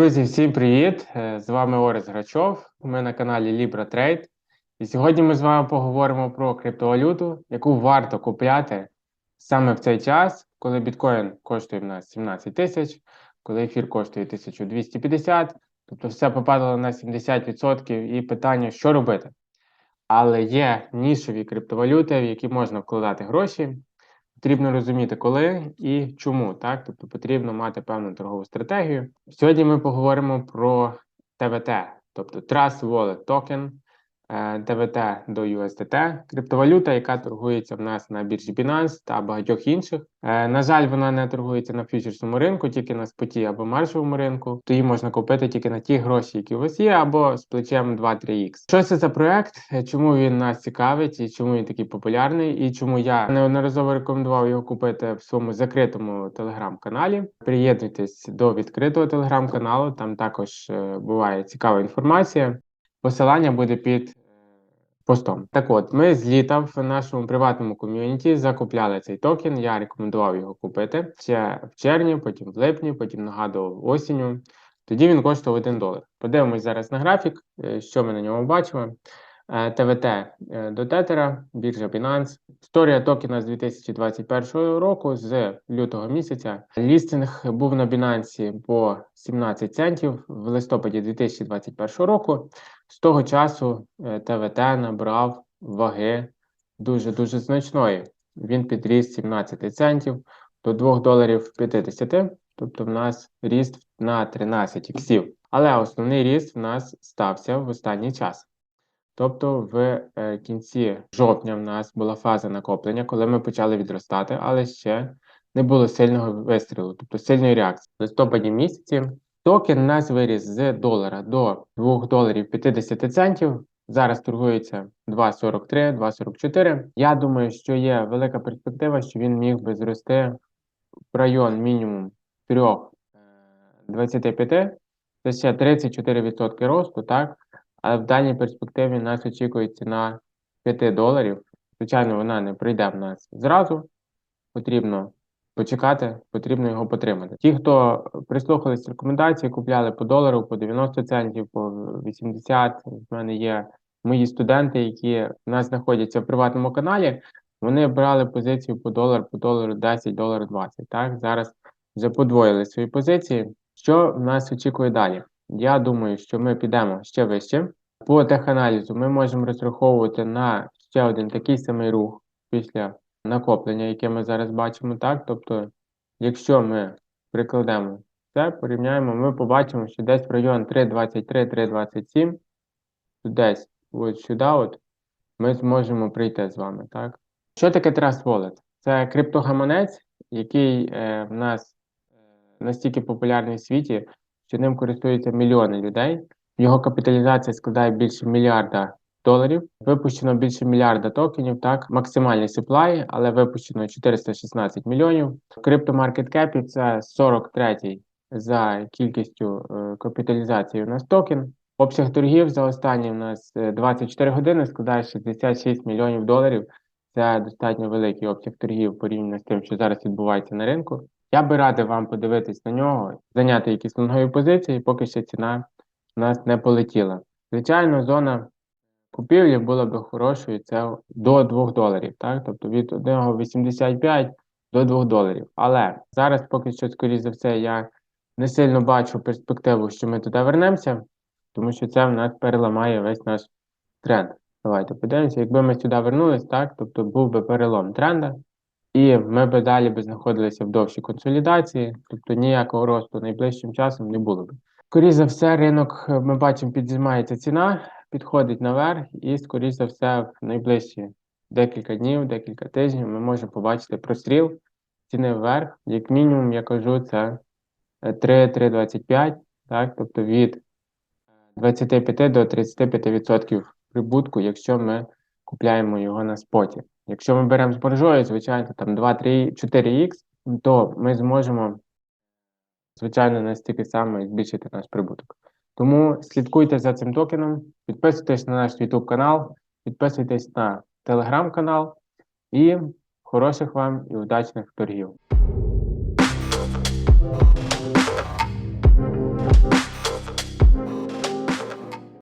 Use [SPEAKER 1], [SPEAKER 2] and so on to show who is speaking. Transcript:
[SPEAKER 1] Друзі, всім привіт! Е, З вами Орес Грачов. Ми на каналі Libra Trade. І сьогодні ми з вами поговоримо про криптовалюту, яку варто купляти саме в цей час, коли біткоін коштує в нас 17 тисяч, коли ефір коштує 1250, тобто все попадало на 70% і питання, що робити. Але є нішові криптовалюти, в які можна вкладати гроші. Потрібно розуміти, коли і чому, так? Тобто потрібно мати певну торгову стратегію. Сьогодні ми поговоримо про ТВТ, тобто Trust Wallet Token, е, ТВТ до USDT, криптовалюта, яка торгується в нас на біржі Binance та багатьох інших. Е, На жаль, вона не торгується на фьючерсному ринку, тільки на споті або маржовому ринку. То її можна купити тільки на ті гроші, які у вас є, або з плечем 2-3х. Що це за проект? Е, Чому він нас цікавить і чому він такий популярний? І чому я неодноразово рекомендував його купити в своєму закритому телеграм-каналі? Приєднуйтесь до відкритого телеграм-каналу. Там також буває цікава інформація. Посилання буде під постом. Так от, ми з літа в нашому приватному ком'юніті закупляли цей токен. Я рекомендував його купити ще в червні, потім в липні, потім нагадував осінню. Тоді він коштував 1 долар. Подивимось зараз на графік, е, що ми на ньому бачимо. Е, ТВТ е, до тетера, біржа Binance. Історія токена з 2021 року, з лютого місяця. Лістинг був на Binance по 17 центів в листопаді 2021 року. З того часу е, ТВТ набрав ваги дуже-дуже значної. Він підріс 17 центів до 2 доларів 50, тобто в нас ріст на 13 іксів. Але основний ріст в нас стався в останній час. Тобто в е, кінці жовтня в нас була фаза накоплення, коли ми почали відростати, але ще не було сильного вистрілу, тобто сильної реакції. В листопаді місяці токен нас виріс з долара до 2 доларів 50 центів. Зараз торгується 2,43, 2,44. Я думаю, що є велика перспектива, що він міг би зрости в район мінімум 3,25. Це ще 34% росту, так? Але в дальній перспективі нас очікує ціна 5 доларів. Звичайно, вона не прийде в нас зразу. Потрібно почекати, потрібно його потримати. Ті, хто прислухались рекомендації, купляли по долару, по 90 центів, по 80. В мене є мої студенти, які в нас знаходяться в приватному каналі. Вони брали позицію по долару, по долару 10, долар 20. Так, зараз вже подвоїли свої позиції. Що в нас очікує далі? Я думаю, що ми підемо ще вище. По теханалізу ми можемо розраховувати на ще один такий самий рух після накоплення, яке ми зараз бачимо. Так, тобто, якщо ми прикладемо це, порівняємо, ми побачимо, що десь в район 3,23-3,27, десь от сюди, от, ми зможемо прийти з вами. Так? Що таке Trust Wallet? Це криптогаманець, який е, в нас е, настільки популярний в світі що ним користуються мільйони людей. Його капіталізація складає більше мільярда доларів. Випущено більше мільярда токенів. Так, максимальний supply, але випущено 416 мільйонів. В криптомаркеткепі це 43-й за кількістю е, капіталізації у нас токен. Обсяг торгів за останні у нас е, 24 години складає 66 мільйонів доларів. Це достатньо великий обсяг торгів порівняно з тим, що зараз відбувається на ринку. Я би радив вам подивитись на нього, зайняти якісь лонгові позиції, поки ще ціна у нас не полетіла. Звичайно, зона купівлі була б хорошою, це до 2 доларів, так? тобто від 1,85 до 2 доларів. Але зараз, поки що, скоріше за все, я не сильно бачу перспективу, що ми туди вернемося, тому що це в нас переламає весь наш тренд. Давайте подивимося, якби ми сюди вернулись, так, тобто був би перелом тренда. І ми би далі би знаходилися в довшій консолідації, тобто ніякого росту найближчим часом не було б. Скоріше за все, ринок е, ми бачимо, підзнімається ціна, підходить наверх, і, скоріше за все, в найближчі декілька днів, декілька тижнів ми можемо побачити простріл ціни вверх. Як мінімум, я кажу, це 3-3,25, так, тобто від 25 до 35% прибутку, якщо ми купляємо його на споті. Якщо ми беремо з боржою, звичайно, там 2, 3, 4х, то ми зможемо, звичайно, настільки само збільшити наш прибуток. Тому слідкуйте за цим токеном, підписуйтесь на наш YouTube канал, підписуйтесь на телеграм канал і хороших вам і удачних торгів.